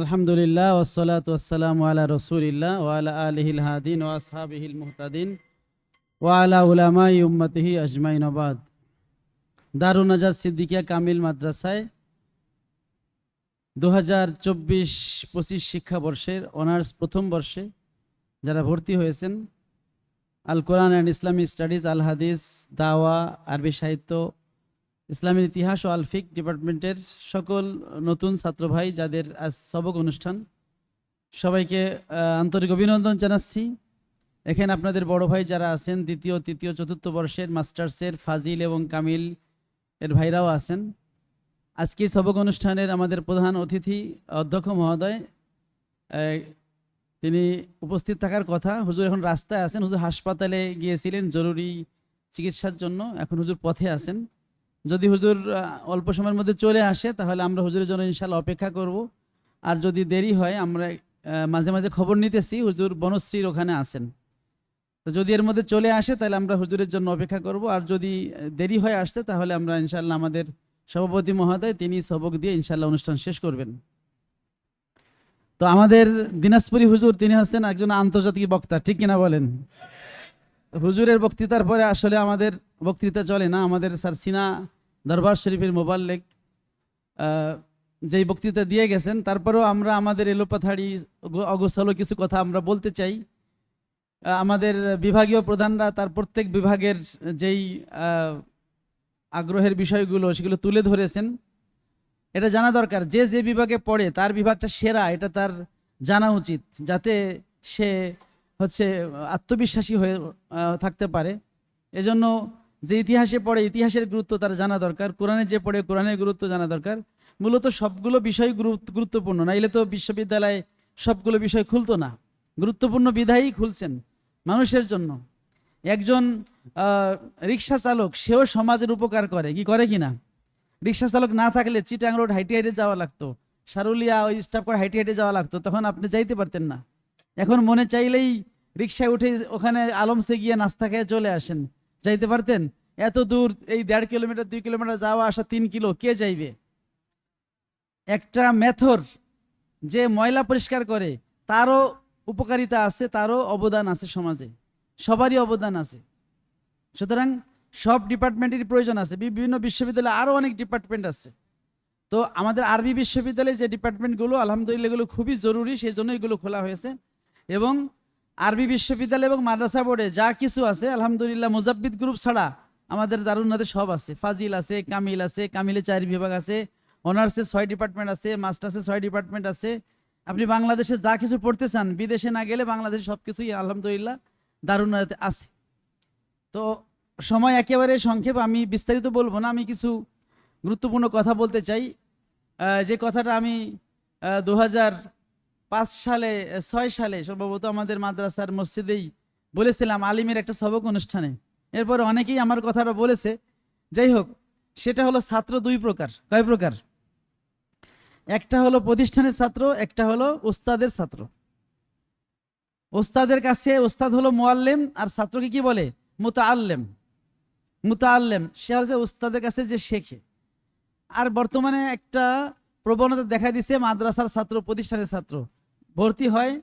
আলহামদুলিল্লাহ ওসলাত ওসালাম আলা রসুলিল্লাহ ওয়ালা আলহিল হাদিন ও আসহাবিহিল মুহতাদিন ওয়ালা উলামাই উম্মতিহি আজমাইন আবাদ দারুণ আজাদ সিদ্দিকিয়া কামিল মাদ্রাসায় দু হাজার চব্বিশ পঁচিশ শিক্ষাবর্ষের অনার্স প্রথম বর্ষে যারা ভর্তি হয়েছেন, আল কোরআন অ্যান্ড ইসলামিক স্টাডিজ, আল হাদিস, দাওয়া, আরবি সাহিত্য ইসলামের ইতিহাস ও আলফিক ডিপার্টমেন্টের সকল নতুন ছাত্র ভাই যাদের আজ সবক অনুষ্ঠান, সবাইকে আন্তরিক অভিনন্দন জানাচ্ছি। এখানে আপনাদের বড় ভাই যারা আছেন, দ্বিতীয়, তৃতীয়, চতুর্থ বর্ষের মাস্টার্সের ফাজিল এবং কামিল এর ভাইরাও আছেন। আজকে সবক অনুষ্ঠানের আমাদের প্রধান অতিথি অধ্যক্ষ মহোদয় তিনি উপস্থিত থাকার কথা। হুজুর এখন রাস্তায় আছেন। হুজুর হাসপাতালে গিয়েছিলেন, জরুরি চিকিৎসার জন্য। এখন হুজুর পথে আছেন। যদি হুজুর অল্প সময়ের মধ্যে চলে আসে, তাহলে আমরা হুজুরের জন্য ইনশাল্লাহ অপেক্ষা করব। আর যদি দেরি হয়, আমরা মাঝে মাঝে খবর নিতেছি, হুজুর বনশ্রীর ওখানে আসেন তো যদি এর মধ্যে চলে আসে, তাহলে আমরা হুজুরের জন্য অপেক্ষা করব। আর যদি দেরি হয় আসছে, তাহলে আমরা ইনশাল্লাহ আমাদের সভাপতি মহোদয়, তিনি সবক দিয়ে ইনশাল্লাহ অনুষ্ঠান শেষ করবেন। তো আমাদের দিনাজপুরী হুজুর, তিনি হচ্ছেন একজন আন্তর্জাতিক বক্তা, ঠিক কিনা বলেন? হুজুরের বক্তৃতার পরে আসলে আমাদের বক্তৃতা চলে না, আমাদের স্যার সিনা দরবার শরীফের মোবাল্লেক যেই বক্তৃতা দিয়ে গেছেন, তারপরেও আমরা আমাদের এলোপাথাড়ি, অগ- অগোছালো কিছু কথা আমরা বলতে চাই। আমাদের বিভাগীয় প্রধানরা, তার প্রত্যেক বিভাগের যেই আগ্রহের বিষয়গুলো, সেগুলো তুলে ধরেছেন। এটা জানা দরকার, যে যে বিভাগে পড়ে, তার বিভাগটা সেরা, এটা তার জানা উচিত, যাতে সে হচ্ছে আত্মবিশ্বাসী হয়ে থাকতে পারে। এজন্য যে ইতিহাসে পড়ে, ইতিহাসের গুরুত্ব তার জানা দরকার, কোরআনে যে পড়ে, কোরআনের গুরুত্ব জানা দরকার। মূলত সবগুলো বিষয় গুরুত্বপূর্ণ না এলে তো বিশ্ববিদ্যালয়ে সবগুলো বিষয় খুলতো না। গুরুত্বপূর্ণ বিধায়ই খুলছেন মানুষের জন্য। একজন রিক্সা চালক, সেও সমাজের উপকার করে। কি করে কি না রিক্সা চালক না থাকলে চিটাং রোড হাইটে হাইটে যাওয়া লাগতো। সারুলিয়া ওই স্টাফ করে হাইটে হাইটে যাওয়া লাগতো। তখন আপনি যাইতে পারতেন না। এখন মনে চাইলেই রিক্সায় উঠে ওখানে আলমসে গিয়ে নাস্তা খেয়ে চলে আসেন। যাইতে পারতেন? এত দূর, এই দেড় কিলোমিটার, দুই কিলোমিটার যাওয়া আসা তিন কিলো, কে যাইবে? একটা মেথর যে ময়লা পরিষ্কার করে, তারও উপকারিতা আছে, তারও অবদান আছে সমাজে। সবারই অবদান আছে। সুতরাং সব ডিপার্টমেন্টেরই প্রয়োজন আছে। বিভিন্ন বিশ্ববিদ্যালয়ে আরও অনেক ডিপার্টমেন্ট আছে। তো আমাদের আরবি বিশ্ববিদ্যালয়ে যে ডিপার্টমেন্টগুলো, আলহামদুলিল্লাহ এগুলো খুবই জরুরি সেই জন্য এগুলো খোলা হয়েছে। এবং আরবি বিশ্ববিদ্যালয় এবং মাদ্রাসা বোর্ডে যা কিছু আছে, আলহামদুলিল্লাহ, মুজাব্বিদ গ্রুপ ছাড়া আমাদের দারুনাতে সব আছে। ফাজিল আছে, কামিল আছে, কামিলে চার বিভাগ আছে। অনার্সে ছয় ডিপার্টমেন্ট আছে, মাস্টার্সে ছয় ডিপার্টমেন্ট আছে। আপনি বাংলাদেশে যা কিছু পড়তে চান, বিদেশে না গেলে বাংলাদেশে সব কিছুই আলহামদুলিল্লাহ দারুনাতে আছে। তো সময় একেবারে সংক্ষেপ, আমি বিস্তারিত বলব না, আমি কিছু গুরুত্বপূর্ণ কথা বলতে চাই। যে কথাটা আমি দু পাঁচ সালে, ছয় সালে সম্ভবত আমাদের মাদ্রাসার মসজিদেই বলেছিলাম, আলিমের একটা সবক অনুষ্ঠানে। এরপর অনেকেই আমার কথাটা বলেছে, যাই হোক, সেটা হলো ছাত্র দুই প্রকার। কয় প্রকার? একটা হলো প্রতিষ্ঠানের ছাত্র, একটা হলো ওস্তাদের ছাত্র। ওস্তাদের কাছে ওস্তাদ হলো মোয়াল্লেম আর ছাত্রকে কি বলে? মুতাআল্লেম। মুতাআল্লেম, সে হচ্ছে ওস্তাদের কাছে যে শেখে। আর বর্তমানে একটা প্রবণতা দেখা দিছে, মাদ্রাসার ছাত্র, প্রতিষ্ঠানের ছাত্র। ভর্তি হয়,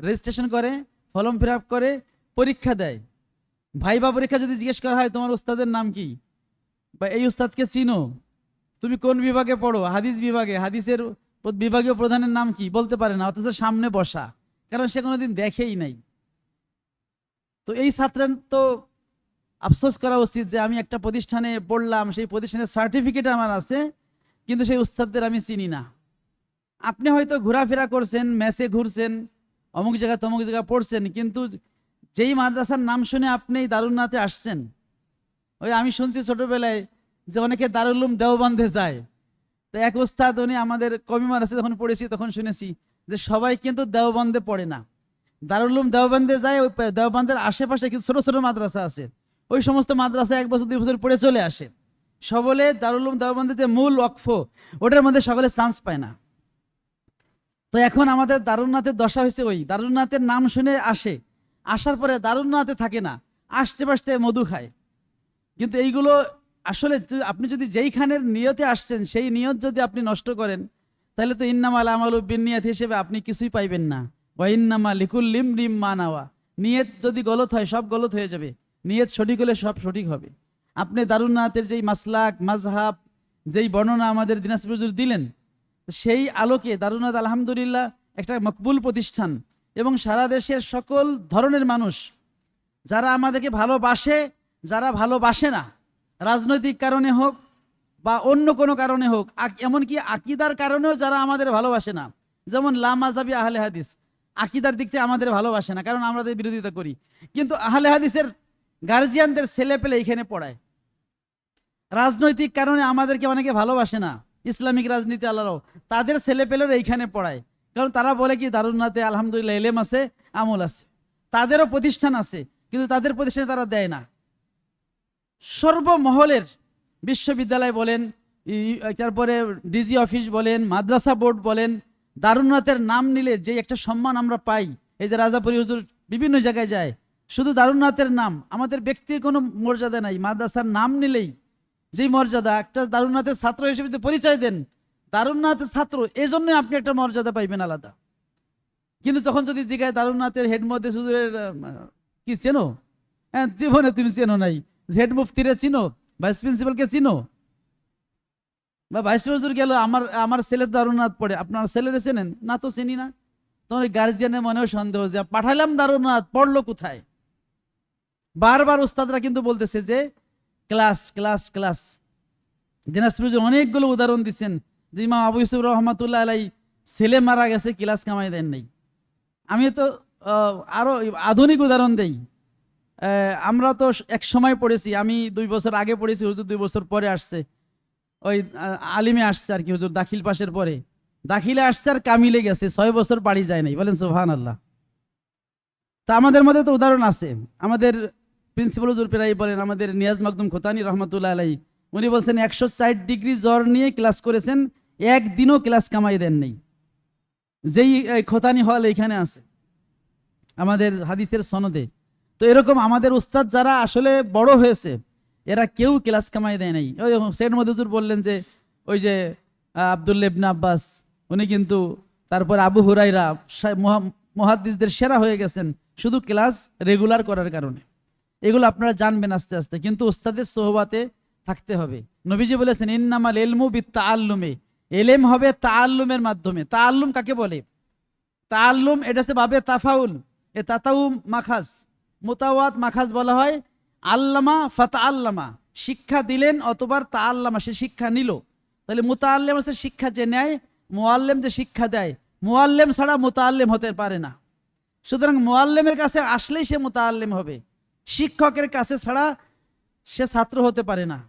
রেজিস্ট্রেশন করে, ফর্ম ফিল করে, পরীক্ষা দেয়। ভাইবা পরীক্ষা যদি জিজ্ঞেস করা হয়, তোমার উস্তাদের নাম কি? বা এই উস্তাদকে চিনো। তুমি কোন বিভাগে পড়ো? হাদিস বিভাগে। হাদিসের বিভাগীয় প্রধানের নাম কি? বলতে পারে না, অথচ সামনে বসা। কারণ সে কোনোদিন দেখেই নাই। তো এই ছাত্রের তো আফসোস করা উচিত যে, আমি একটা প্রতিষ্ঠানে পড়লাম, সেই প্রতিষ্ঠানের সার্টিফিকেট আমার আছে, কিন্তু সেই উস্তাদদের আমি চিনি না। আপনি হয়তো ঘোরাফেরা করছেন ম্যাচে ঘুরছেন, অমুক জায়গা তমুক জায়গা পড়ছেন, কিন্তু যেই মাদ্রাসার নাম শুনে আপনি এই দারুণনাথে আসছেন। ওই আমি শুনছি ছোটবেলায় যে অনেকে দারুল উলুম দেওবন্ধে যায়। তো এক উস্তাদ উনি আমাদের কবি মাদ্রাসা যখন পড়েছি তখন শুনেছি যে সবাই কিন্তু দেওবন্ধে পড়ে না। দারুল উলুম দেওবন্ধে যায়, ওই দেওবন্ধের আশেপাশে কিছু ছোট ছোট মাদ্রাসা আছে। ওই সমস্ত মাদ্রাসা এক বছর, দুই বছর পড়ে চলে আসে। সকলে দারুল উলুম দেওবন্ধের যে মূল ওয়াকফ, ওটার মধ্যে সকলে চান্স পায় না। তো এখন আমাদের দারুণনাথের দশা হয়েছে ওই। দারুণনাথের নাম শুনে আসে। আসার পরে দারুণনাথে থাকে না। আসতে পাসতে মধু খায়। কিন্তু এইগুলো আসলে আপনি যদি যেইখানের নিয়তে আসছেন, সেই নিয়ত যদি আপনি নষ্ট করেন, তাহলে তো ইন্নামাল আমাল বিনিয়াত হিসেবে আপনি কিছুই পাইবেন না। ওয়া ইন্নামা লিকুল লিম রিম মানাওয়া নিয়ত যদি গলত হয়, সব গলত হয়ে যাবে। নিয়ত সঠিক হলে সব সঠিক হবে। আপনি দারুনাথের যেই মাসলাক মাজহাব যেই বর্ণনা আমাদের দিনাজপুর দিলেন, সেই আলোকে দারুনাথ আলহামদুলিল্লাহ একটা মকবুল প্রতিষ্ঠান। এবং সারা দেশের সকল ধরনের মানুষ যারা আমাদেরকে ভালোবাসে, যারা ভালোবাসে না, রাজনৈতিক কারণে হোক বা অন্য কোনো কারণে হোক এমনকি আকিদার কারণেও যারা আমাদের ভালোবাসে না, যেমন লামাজাবি আহলে হাদিস, আকিদার দিক থেকে আমাদের ভালোবাসে না, কারণ আমরা বিরোধিতা করি। কিন্তু আহলে হাদিসের গার্জিয়ানদের ছেলে পেলে এখানে পড়ায়। রাজনৈতিক কারণে আমাদেরকে অনেকে ভালোবাসে না, ইসলামিক রাজনীতি আল্লাহরাও তাদের ছেলে পেলেও এইখানে পড়ায়। কারণ তারা বলে কি দারুন্নাতে আলহামদুলিল্লাহ এলেম আছে, আমল আছে। তাদেরও প্রতিষ্ঠান আছে, কিন্তু তাদের প্রতিষ্ঠানে তারা দেয় না। সর্বমহলের বিশ্ববিদ্যালয় বলেন তারপরে ডিজি অফিস বলেন, মাদ্রাসা বোর্ড বলেন দারুনাথের নাম নিলে যে একটা সম্মান আমরা পাই, এই যে রাজাপুরি হুজুর বিভিন্ন জায়গায় যায়, শুধু দারুনাথের নাম, আমাদের ব্যক্তির কোনো মর্যাদা নাই। মাদ্রাসার নাম নিলেই যেই মর্যাদা, একটা দারুনাথের ছাত্র হিসেবে পরিচয় দেন দারুনাথের ছাত্র এই জন্য আপনি একটা মর্যাদা পাইবেন আলাদা। কিন্তু যখন যদি জিগায় দারুনাথের হেড মধ্যে আহ, কি চেনো? হ্যাঁ জীবনে তুমি চেনো নাই। হেড মুফতিরে চিনো ভাইস প্রিন্সিপালকে চিনো? বা ভাইস প্রিন্সিপাল গেল আমার আমার ছেলের দারুনাথ পড়ে আপনার ছেলেরে চেনেন? না তো চিনি না। তখন ওই গার্জিয়ানের মনেও সন্দেহ যে পাঠালাম দারুনাথ পড়ল কোথায়? বারবার উস্তাদরা কিন্তু বলতেছে যে ক্লাস ক্লাস ক্লাস। দিনাজপুর অনেকগুলো উদাহরণ দিচ্ছেন যে ইমাম আবু ইউসুফ রহমাতুল্লাহ আলাই ছেলে মারা গেছে ক্লাস কামাই দেন নাই। আমি তো আহ, আরও আধুনিক উদাহরণ দেই। আমরা তো এক সময় পড়েছি আমি দুই বছর আগে পড়েছি হুজুর দুই বছর পরে আসছে। ওই আলিমে আসছে আর কি হুজুর দাখিল পাশের পরে। দাখিলে আসছে আর কামিলে গেছে ছয় বছর বাড়ি যায় নাই বলেন সুহান আল্লাহ তা আমাদের মধ্যে তো উদাহরণ আছে। আমাদের প্রিন্সিপাল হুজুর প্রায় বলেন আমাদের নিয়াজ মাকদুম খোতানি রহমতুল্লাহ আলাই উনি বলছেন একশো ষাট ডিগ্রি জ্বর নিয়ে ক্লাস করেছেন একদিনও ক্লাস কামাই দেন নেই। যেই খোতানি হল এইখানে আছে আমাদের হাদিসের সনদে। তো এরকম আমাদের উস্তাদ যারা আসলে বড় হয়েছে এরা কেউ ক্লাস কামাই দেয় নাই। ওই সেট মধুজুর বললেন যে ওই যে আহ, আব্দুল্লা আব্বাস উনি কিন্তু তারপর আবু হুরাইরা সা- মহা- মহাদ্দিসদের সেরা হয়ে গেছেন শুধু ক্লাস রেগুলার করার কারণে। এগুলো আপনারা জানবেন আস্তে আস্তে কিন্তু ওস্তাদের সোহবাতে থাকতে হবে। নবীজি বলেছেন ইন্নামাল এলমু বি তাআল্লুমে এলেম হবে তাআল্লুমের মাধ্যমে। তাআল্লুম কাকে বলে? তাআল্লুম এটা হচ্ছে বাবে তাফাউল, এ তাতাউ মাখাজ মোতাওয়াত মাখাজ বলা হয়। আল্লামা ফাতা আল্লামা শিক্ষা দিলেন অতবার তা আল্লামা সে শিক্ষা নিল। তাহলে মুতাআল্লেম হচ্ছে শিক্ষা যে নেয় মোয়াল্লেম যে শিক্ষা দেয়। মোয়াল্লেম ছাড়া মোতাআল্লেম হতে পারে না। সুতরাং মোয়াল্লেমের কাছে আসলেই সে মোতাআল্লেম হবে। শিক্ষকের কাছে ছাড়া সে ছাত্র হতে পারে না।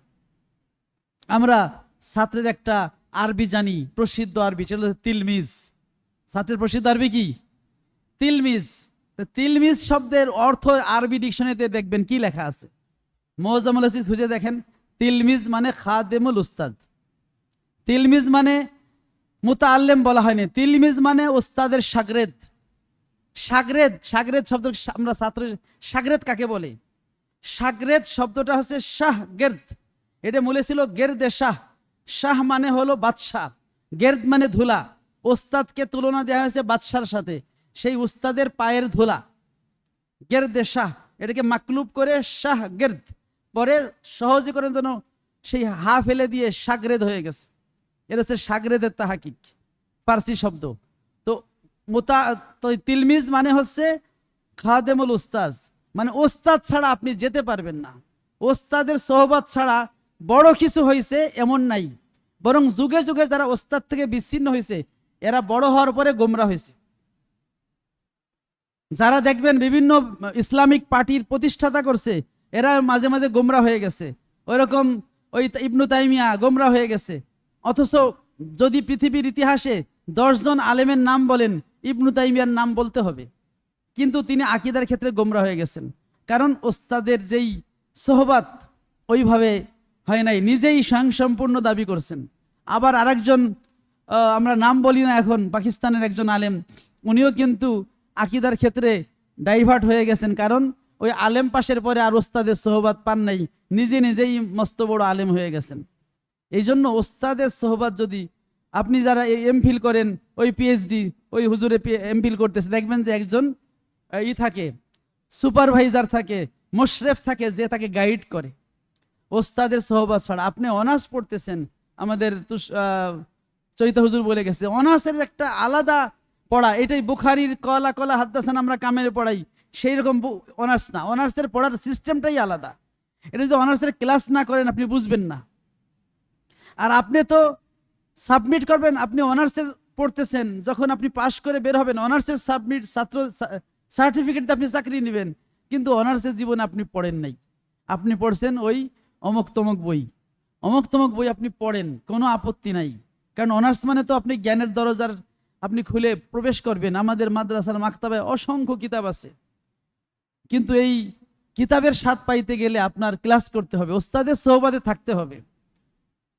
আমরা ছাত্রের একটা আরবি জানি, প্রসিদ্ধ আরবি, সেটা তিলমিজ। ছাত্রের প্রসিদ্ধ আরবি কি? তিলমিজ। তিলমিজ শব্দের অর্থ আরবি ডিকশনারিতে দেখবেন কি লেখা আছে? মোজামুল হাসিদ খুঁজে দেখেন, তিলমিজ মানে খাদেমুল উস্তাদ। তিলমিজ মানে মুতাআল্লেম বলা হয়নি, তিলমিজ মানে উস্তাদের সাগরেদ। সাগরেদ সাগরেদ শব্দ আমরা ছাত্র সাগরেদ কাকে বলে? সাগরেদ শব্দটা হচ্ছে শাহ গের্দ এটা মূলে ছিল গেরদে শাহ। শাহ মানে হলো বাদশাহ, গের্দ মানে ধুলা। ওস্তাদকে তুলনা দেওয়া হয়েছে বাদশার সাথে, সেই উস্তাদের পায়ের ধুলা। গেরদে শাহ, এটাকে মাকলুব করে শাহ গের্দ। পরে সহজীকরণ জন্য সেই হা ফেলে দিয়ে সাগরেদ হয়ে গেছে। এটা হচ্ছে সাগরেদের তাহাকিক, পার্সি শব্দ। তো মোতা, তো তিলমিজ মানে হচ্ছে খাদেমুল উস্তাজ মানে ওস্তাদ ছাড়া আপনি যেতে পারবেন না। ওস্তাদের সোহবত ছাড়া বড় কিছু হয়েছে এমন নাই। বরং যুগে যুগে যারা ওস্তাদ থেকে বিচ্ছিন্ন হয়েছে এরা বড় হওয়ার পরে গোমরা হয়েছে যারা দেখবেন বিভিন্ন ইসলামিক পার্টির প্রতিষ্ঠাতা করছে, এরা মাঝে মাঝে গোমরা হয়ে গেছে। ওইরকম ওই ইবনু তাইমিয়া গোমরা হয়ে গেছে। অথচ যদি পৃথিবীর ইতিহাসে দশজন আলেমের নাম বলেন, ইবনু তাইমিয়ার নাম বলতে হবে। কিন্তু তিনি আকিদার ক্ষেত্রে গোমরা হয়ে গেছেন। কারণ ওস্তাদের যেই সোহবাত, ওইভাবে হয় নাই, নিজেই স্বয়ংসম্পূর্ণ দাবি করছেন। আবার আরেকজন আমরা নাম বলি না এখন, পাকিস্তানের একজন আলেম, উনিও কিন্তু আকিদার ক্ষেত্রে ডাইভার্ট হয়ে গেছেন। কারণ ওই আলেম পাশের পরে আর ওস্তাদের সোহবাত পান নাই, নিজে নিজেই মস্ত বড় আলেম হয়ে গেছেন। এই জন্য ওস্তাদের সোহবাত যদি আপনি যারা এম ফিল করেন, ওই পিএইচডি ওই হুজুরে এম ফিল করতেছে, দেখবেন যে একজন ই থাকে, সুপারভাইজার থাকে, মোশরেফ থাকে, যে তাকে গাইড করে। ওস্তাদের সহবাদ ছাড়া। আপনি অনার্স পড়তেছেন। আমাদের চৈতা হুজুর বলে গেছে, অনার্সের একটা আলাদা পড়া। এটাই বুখারির কলা কলা হাদ্দাসান আমরা কামের পড়াই। সেই রকম অনার্স না। অনার্সের পড়ার সিস্টেমটাই আলাদা। এটা যদি অনার্সের ক্লাস না করেন, আপনি বুঝবেন না। আর আপনি তো সাবমিট করবেন, আপনি অনার্সের পড়তেছেন, যখন আপনি পাশ করে বের হবেন, অনার্সের সাবমিট, ছাত্র সার্টিফিকেট আপনি চাকরি নেবেন। কিন্তু অনার্সের জীবনে আপনি পড়েন নাই। আপনি পড়ছেন ওই অমুক তমক বই। অমুক তমক বই আপনি পড়েন, কোনো আপত্তি নাই। কারণ অনার্স মানে তো আপনি জ্ঞানের দরজার আপনি খুলে প্রবেশ করবেন। আমাদের মাদ্রাসার মাক্তাবে অসংখ্য কিতাব আছে। কিন্তু এই কিতাবের স্বাদ পাইতে গেলে আপনার ক্লাস করতে হবে, ওস্তাদের সোহবাদে থাকতে হবে।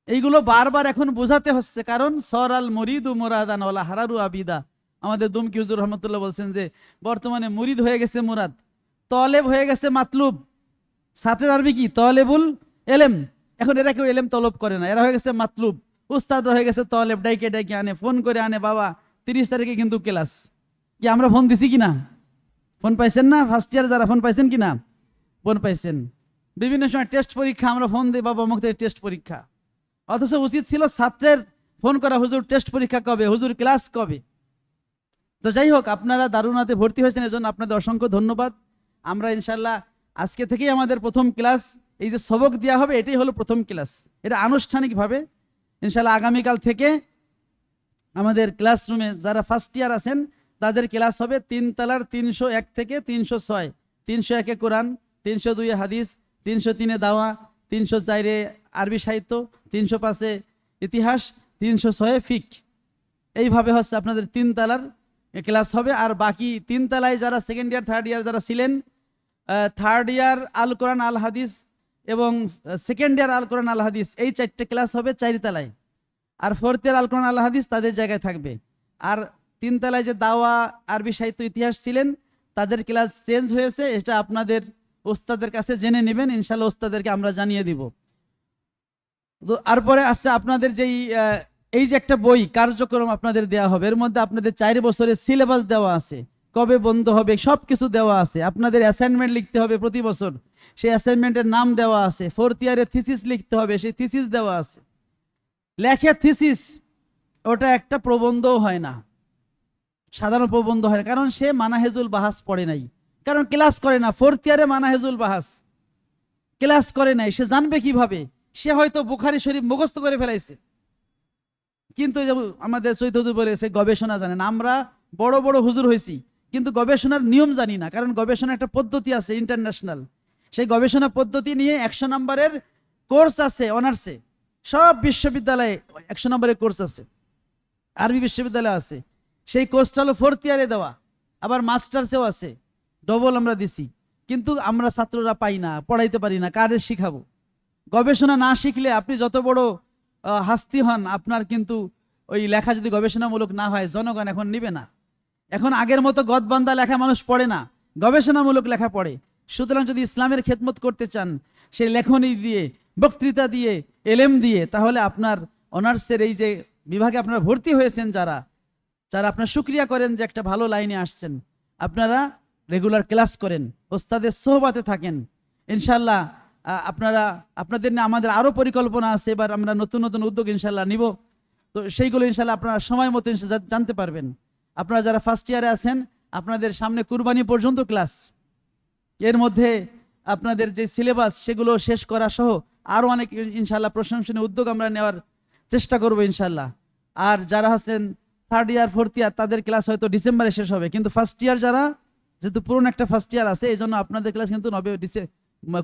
এইগুলো বারবার এখন বোঝাতে হচ্ছে, কারণ সর আল মরিদ মোরাদান ওলা হারারু আবিদা। আমাদের দুমকি হুজুর রহমতুল্লাহ বলছেন যে, বর্তমানে মুরিদ হয়ে গেছে মুরাদ, তলেব হয়ে গেছে মাতলুব। ছাত্রের আরবি কি? তলেবুল এলেম, এখন এরা কেউ এলেম তলব করে না। এরা হয়ে গেছে মাতলুব। উস্তাদরা হয়ে গেছে তলেব, ডাইকে ডাইকে আনে, ফোন করে আনে, বাবা, তিরিশ তারিখে কিন্তু ক্লাস। কি আমরা ফোন দিছি কিনা? ফোন পাইছেন না? ফার্স্ট ইয়ার যারা ফোন পাইছেন কিনা? ফোন পাইছেন। বিভিন্ন সময় টেস্ট পরীক্ষা, আমরা ফোন দিই, বাবা, অমুক টেস্ট পরীক্ষা। অথচ উচিত ছিল ছাত্রের ফোন করা, হুজুর টেস্ট পরীক্ষা কবে? হুজুর ক্লাস কবে? তো যাই হোক, আপনারা দারুণাতে ভর্তি হয়েছেন, এজন্য আপনাদের অসংখ্য ধন্যবাদ। আমরা ইনশাল্লাহ আজকে থেকেই আমাদের প্রথম ক্লাস। এই যে সবক দেওয়া হবে, এটাই হলো প্রথম ক্লাস এটা আনুষ্ঠানিকভাবে ইনশাল্লাহ আগামীকাল থেকে আমাদের ক্লাসরুমে যারা ফার্স্ট ইয়ার আছেন, তাদের ক্লাস হবে তিন তালার তিনশো এক থেকে তিনশো ছয়। তিনশো একে কোরআন, তিনশো দুইয়ে হাদিস, তিনশো তিনে দাওয়া, তিনশো চারে আরবি সাহিত্য, তিনশো পাঁচে ইতিহাস, তিনশো ছয়ে ফিক। এইভাবে হচ্ছে আপনাদের তিন তালার ক্লাস হবে। আর বাকি তিন তালায় যারা সেকেন্ড ইয়ার থার্ড ইয়ার যারা ছিলেন থার্ড ইয়ার আল কোরআন, আল হাদিস এবং সেকেন্ড ইয়ার আল কোরআন, আল হাদিস, এই চারটে ক্লাস হবে চারিতলায়। আর ফোর্থ ইয়ার আল কোরআন, আল হাদিস তাদের জায়গায় থাকবে। আর তিনতলায় যে দাওয়া, আরবি সাহিত্য, ইতিহাস ছিলেন, তাদের ক্লাস চেঞ্জ হয়েছে, এটা আপনাদের ওস্তাদের কাছে জেনে নেবেন, ইনশাল্লাহ ওস্তাদেরকে আমরা জানিয়ে দিব। তো তারপরে আসছে আপনাদের যেই এই যে একটা বই, কার্যক্রম আপনাদের দেওয়া হবে, এর মধ্যে আপনাদের চার বছরের সিলেবাস দেওয়া আছে, কবে বন্ধ হবে সব কিছু দেওয়া আছে, আপনাদের অ্যাসাইনমেন্ট লিখতে হবে প্রতি বছর। সেই অ্যাসাইনমেন্টের নাম দেওয়া আছে। ফোর্থ ইয়ারে থিসিস লিখতে হবে, সেই থিসিস দেওয়া আছে। লেখে থিসিস ওটা একটা প্রবন্ধও হয় না। সাধারণ প্রবন্ধ হয় না, কারণ সে মানাহেজুল বাহাস পড়ে নাই। কারণ ক্লাস করে না ফোর্থ ইয়ারে মানাহেজুল বাহাস। ক্লাস করে নাই, সে জানবে কীভাবে? সে হয়তো বুখারি শরীফ মুখস্থ করে ফেলাইছে। কিন্তু আমাদের চৈত হুজুর বলেছে, গবেষণা জানেন আমরা বড় বড় হুজুর হয়েছি কিন্তু গবেষণার নিয়ম জানি না, কারণ গবেষণা একটা পদ্ধতি আছে ইন্টারন্যাশনাল সেই গবেষণা পদ্ধতি নিয়ে একশো নম্বরের কোর্স আছে, অনার্সে সব বিশ্ববিদ্যালয়ে একশো নম্বরের কোর্স আছে। আরবি বিশ্ববিদ্যালয় আছে। সেই কোর্সটা হলো ফোর্থ ইয়ারে দেওয়া। আবার মাস্টার্সেও আছে। ডবল আমরা দিছি। কিন্তু আমরা ছাত্ররা পাই না, পড়াইতে পারি না কাদের শিখাবো। গবেষণা না শিখলে আপনি যত বড় হাস্তি হন, আপনার কিন্তু ওই লেখা যদি গবেষণামূলক না হয়, জনগণ এখন নিবে না। এখন আগের মতো গদবান্দা লেখা মানুষ পড়ে না। গবেষণামূলক লেখা পড়ে। সুতরাং যদি ইসলামের খেদমত করতে চান, সেই লেখনী দিয়ে, বক্তৃতা দিয়ে, এলেম দিয়ে, তাহলে আপনার অনার্সের এই যে বিভাগে আপনারা ভর্তি হয়েছেন যারা যারা আপনার সুক্রিয়া করেন যে একটা ভালো লাইনে আসছেন, আপনারা রেগুলার ক্লাস করেন, ওস্তাদের সোহবাতে থাকেন। ইনশাল্লাহ আপনারা, আপনাদের নিয়ে আমাদের আরও পরিকল্পনা আছে, এবার আমরা নতুন নতুন উদ্যোগ ইনশাল্লাহ নিব। তো সেইগুলো ইনশাল্লাহ আপনারা সময় মতো জানতে পারবেন। আপনারা যারা ফার্স্ট ইয়ারে আছেন, আপনাদের সামনে কুরবানি পর্যন্ত ক্লাস। এর মধ্যে আপনাদের যে সিলেবাস সেগুলো শেষ করা সহ আরও অনেক ইনশাল্লাহ প্রশংসনীয় উদ্যোগ আমরা নেওয়ার চেষ্টা করব ইনশাল্লাহ আর যারা আছেন থার্ড ইয়ার ফোর্থ ইয়ার তাদের ক্লাস হয়তো ডিসেম্বরে শেষ হবে। কিন্তু ফার্স্ট ইয়ার যারা, যেহেতু পুরনো একটা ফার্স্ট ইয়ার আছে এই জন্য আপনাদের ক্লাস কিন্তু নবে, ডিসে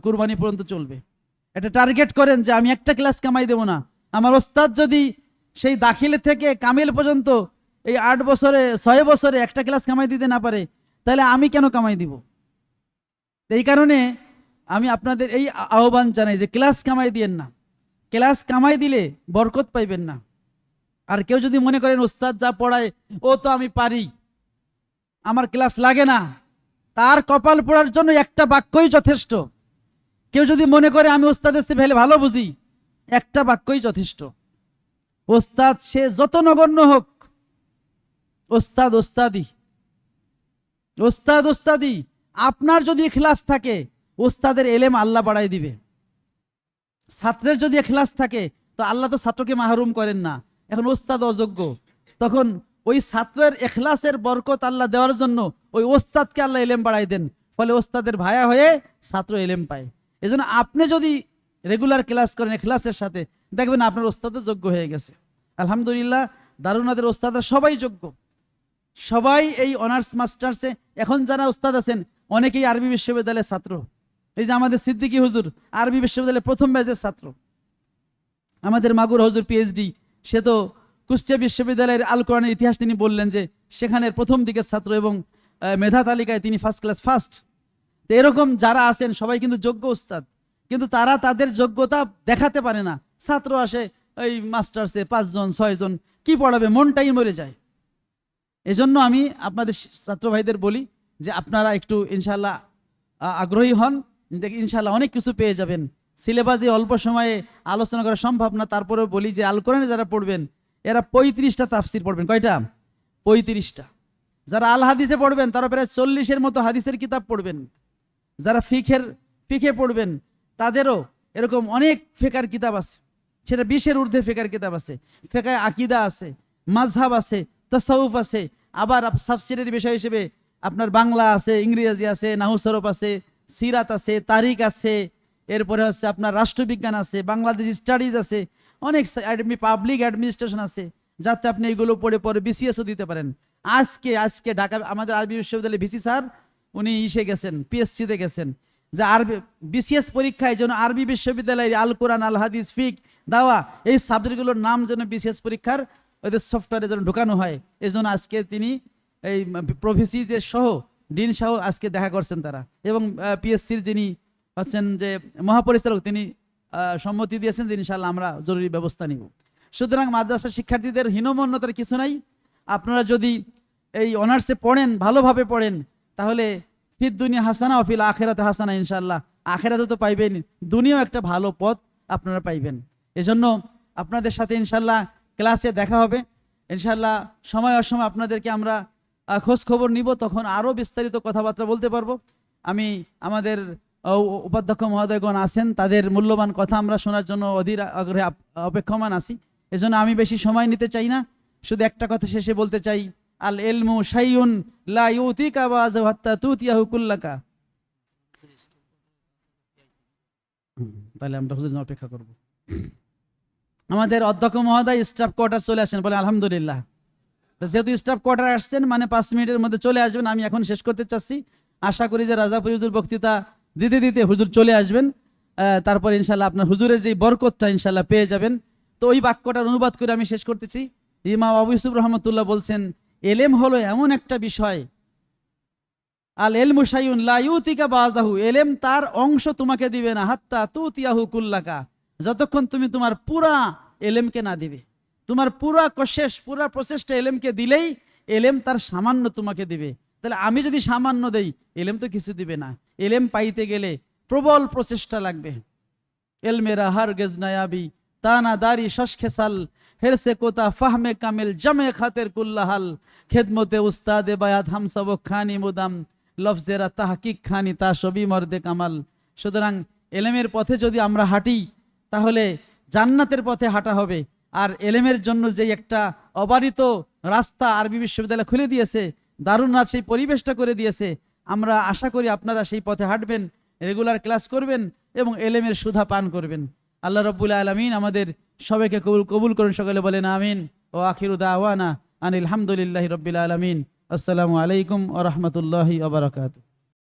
কুরবানি পর্যন্ত চলবে। একটা টার্গেট করেন যে আমি একটা ক্লাস কামাই দেবো না। আমার ওস্তাদ যদি সেই দাখিলে থেকে কামিল পর্যন্ত এই আট বছরে, ছয় বছরে একটা ক্লাস কামাই দিতে না পারে, তাহলে আমি কেন কামাই দিব? এই কারণে আমি আপনাদের এই আহ্বান জানাই যে ক্লাস কামাই দিয়েন না। ক্লাস কামাই দিলে বরকত পাইবেন না। আর কেউ যদি মনে করেন, ওস্তাদ যা পড়ায়, ও তো আমি পারি। আমার ক্লাস লাগে না। তার কপাল পড়ার জন্য একটা বাক্যই যথেষ্ট। কেউ যদি মনে করে, আমি ওস্তাদের সে ভেলে ভালো বুঝি, একটা বাক্যই যথেষ্ট। ওস্তাদ সে যত নগণ্য হোক, ওস্তাদ ওস্তাদি ওস্তাদ ওস্তাদি আপনার যদি এখলাস থাকে, ওস্তাদের এলেম আল্লাহ বাড়াই দিবে। ছাত্রের যদি এখলাস থাকে, তো আল্লাহ তো ছাত্রকে মাহরুম করেন না। এখন ওস্তাদ অযোগ্য। তখন ওই ছাত্রের এখলাসের বরকত আল্লাহ দেওয়ার জন্য ওই ওস্তাদকে আল্লাহ এলেম বাড়াই দেন। ফলে ওস্তাদের ভায়া হয়ে ছাত্র এলেম পায়। এজন্য আপনি যদি রেগুলার ক্লাস করেন এখলাসের সাথে, দেখবেন আপনার ওস্তাদও যোগ্য হয়ে গেছে। আলহামদুলিল্লাহ দারুনাদের ওস্তাদরা সবাই যোগ্য। সবাই এই অনার্স মাস্টার্সে, এখন যারা ওস্তাদ আছেন অনেকেই আরবি বিশ্ববিদ্যালয়ের ছাত্র। এই যে আমাদের সিদ্দিকী হুজুর আরবি বিশ্ববিদ্যালয়ের প্রথম ব্যাচের ছাত্র। আমাদের মাগুর হুজুর পিএইচডি সে তো কুষ্টিয়া বিশ্ববিদ্যালয়ের আল কোরআনের ইতিহাস তিনি বললেন যে, সেখানের প্রথম দিকের ছাত্র এবং মেধা তালিকায় তিনি ফার্স্ট ক্লাস ফার্স্ট তো এরকম যারা আছেন, সবাই কিন্তু যোগ্য উস্তাদ। কিন্তু তারা তাদের যোগ্যতা দেখাতে পারে না। ছাত্র আসে ওই মাস্টার্সে পাঁচজন, ছয়জন, কি পড়াবে? মনটাই মরে যায়। এজন্য আমি আপনাদের ছাত্র ভাইদের বলি যে আপনারা একটু ইনশাল্লাহ আগ্রহী হন, দেখ- ইনশাল্লাহ অনেক কিছু পেয়ে যাবেন। সিলেবাসে অল্প সময়ে আলোচনা করা সম্ভব না, তারপরেও বলি যে আল কোরআনে যারা পড়বেন, এরা পঁয়ত্রিশটা তাফসির পড়বেন। কয়টা? পঁয়ত্রিশটা। যারা আল হাদিসে পড়বেন, তারা প্রায় চল্লিশের মতো হাদিসের কিতাব পড়বেন। যারা ফিখের, ফিখে পড়বেন, তাদেরও এরকম অনেক ফেকার কিতাব আছে। সেটা বিশের ঊর্ধ্বে ফেকার কিতাব আছে। ফেকায় আকিদা আছে মাঝহাব আছে, তাসাউফ আছে। আবার সাবসিডারি বিষয় হিসেবে আপনার বাংলা আছে, ইংরেজি আছে নাহুসরফ আছে, সিরাত আছে, তারিখ আছে, এরপরে হচ্ছে আপনার রাষ্ট্রবিজ্ঞান আছে, বাংলাদেশ স্টাডিজ আছে, অনেক পাবলিক অ্যাডমিনিস্ট্রেশন আছে, যাতে আপনি এগুলো পড়ে পরে বিসিএসও দিতে পারেন। আজকে আজকে ঢাকা, আমাদের আরবি বিশ্ববিদ্যালয়ে ভিসি স্যার, উনি ইসে গেছেন পিএসসিতে গেছেন। যে আরবি বিসিএস পরীক্ষায় যেন আরবি বিশ্ববিদ্যালয়ের আল কোরআন, আল হাদিস, ফিক, দাওয়া, এই সাবজেক্টগুলোর নাম যেন বিসিএস পরীক্ষার ওদের সফটওয়্যারে যেন ঢোকানো হয়। এই আজকে তিনি এই প্রফেসিদের সহ, ডিন সহ আজকে দেখা করছেন তারা। এবং পিএসসির যিনি হচ্ছেন যে মহাপরিচালক, তিনি সম্মতি দিয়েছেন যে ইনশাল্লাহ আমরা জরুরি ব্যবস্থা নিব। সুতরাং মাদ্রাসা শিক্ষার্থীদের হীনমন্যতার কিছু নাই। আপনারা যদি এই অনার্সে পড়েন, ভালোভাবে পড়েন, তাহলে ফির দুনিয়া হাসানা অফিল আখেরাতে হাসানা ইনশাল্লাহ আখেরাতে তো পাইবেন, দুনিয়াও একটা ভালো পথ আপনারা পাইবেন। এজন্য আপনাদের সাথে ইনশাল্লাহ ক্লাসে দেখা হবে। ইনশাল্লাহ সময় অসময় আপনাদেরকে আমরা খোঁজ খবর নিব, তখন আরও বিস্তারিত কথাবার্তা বলতে পারব। আমি আমাদের উপাধ্যক্ষ মহোদয়গণ আছেন, তাদের মূল্যবান কথা আমরা শোনার জন্য অধীর আগ্রহে অপেক্ষমান আছি। এজন্য আমি বেশি সময় নিতে চাই না। শুধু একটা কথা শেষে বলতে চাই আল এলমু শাইউন লা তাহলে আমরা হুজুর অপেক্ষা করব। আমাদের অধ্যক্ষ মহোদয় স্টাফ কোয়ার্টার চলে আসেন, বলে আলহামদুলিল্লাহ। যেহেতু স্টাফ কোয়ার্টার আসছেন মানে পাঁচ মিনিটের মধ্যে চলে আসবেন, আমি এখন শেষ করতে চাচ্ছি। আশা করি যে রাজাপুর হুজুর বক্তৃতা দিতে দিতে হুজুর চলে আসবেন। তারপর ইনশাল্লাহ আপনার হুজুরের যে বরকতটা ইনশাল্লাহ পেয়ে যাবেন। তো ওই বাক্যটার অনুবাদ করে আমি শেষ করতেছি। ইমাম আবু ইউসুফ রহমতুল্লাহ বলছেন, এলেম হলো এমন একটা বিষয়। আল এলমু শাইউন লা ইউতিকা বাজাহু এলেম তার অংশ তোমাকে দিবে না। হাত্তা তু তিয়াহু কুল্লাকা। যতক্ষণ তুমি তোমার পুরা এলেমকে না দিবে। তোমার পুরা কোশেষ পুরা প্রচেষ্টা এলেমকে দিলেই এলেম তার সামান্য তোমাকে দিবে। তাহলে আমি যদি সামান্য দেই, এলেম তো কিছু দিবে না। এলেম পাইতে গেলে প্রবল প্রচেষ্টা লাগবে। এলমেরা হার গেজ নায়াবি, তানা দারি শশ খেসাল, হেরসে কোতা ফাহমে কামেল, জমে খাতের কুল্লাহাল। খেদমতে উস্তাদে বায়াত হাম সবক খানি মুদাম, লফজেরা তাহকিক খানি তা সবই মর্দে কামাল। সুতরাং এলেমের পথে যদি আমরা হাঁটি, তাহলে জান্নাতের পথে হাঁটা হবে। আর এলেমের জন্য যে একটা অবারিত রাস্তা আরবি বিশ্ববিদ্যালয় খুলে দিয়েছে, দারুণ রাত সেই পরিবেশটা করে দিয়েছে, আমরা আশা করি আপনারা সেই পথে হাঁটবেন, রেগুলার ক্লাস করবেন এবং এলেমের সুধা পান করবেন। আল্লাহ রব্বুল আলমিন আমাদের সবাইকে কবুল কবুল করুন, সকলে বলেন আমিন। ও আখিরুদা আওয়ানা আনিল হামদুলিল্লাহ রব্বিল আলমিন। আসসালামু আলাইকুম ও রহমতুল্লাহি